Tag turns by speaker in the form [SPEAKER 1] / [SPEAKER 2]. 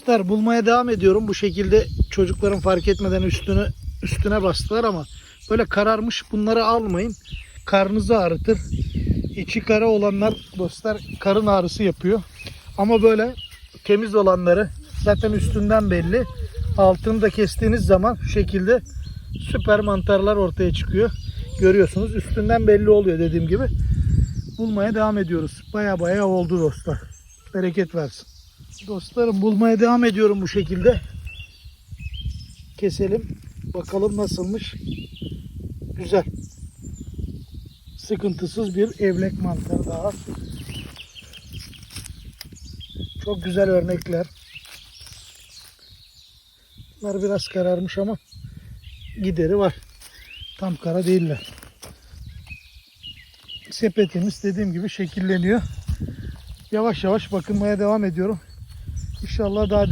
[SPEAKER 1] Dostlar bulmaya devam ediyorum. Bu şekilde çocukların fark etmeden üstünü üstüne bastılar ama böyle kararmış bunları almayın. Karnınızı ağrıtır. İçi kara olanlar dostlar karın ağrısı yapıyor. Ama böyle temiz olanları zaten üstünden belli. Altını da kestiğiniz zaman şu şekilde süper mantarlar ortaya çıkıyor. Görüyorsunuz üstünden belli oluyor dediğim gibi. Bulmaya devam ediyoruz. Baya baya oldu dostlar. Bereket versin. Dostlarım bulmaya devam ediyorum bu şekilde. Keselim. Bakalım nasılmış. Güzel. Sıkıntısız bir evlek mantarı daha. Çok güzel örnekler. Bunlar biraz kararmış ama gideri var. Tam kara değiller. Sepetimiz dediğim gibi şekilleniyor. Yavaş yavaş bakınmaya devam ediyorum. İnşallah daha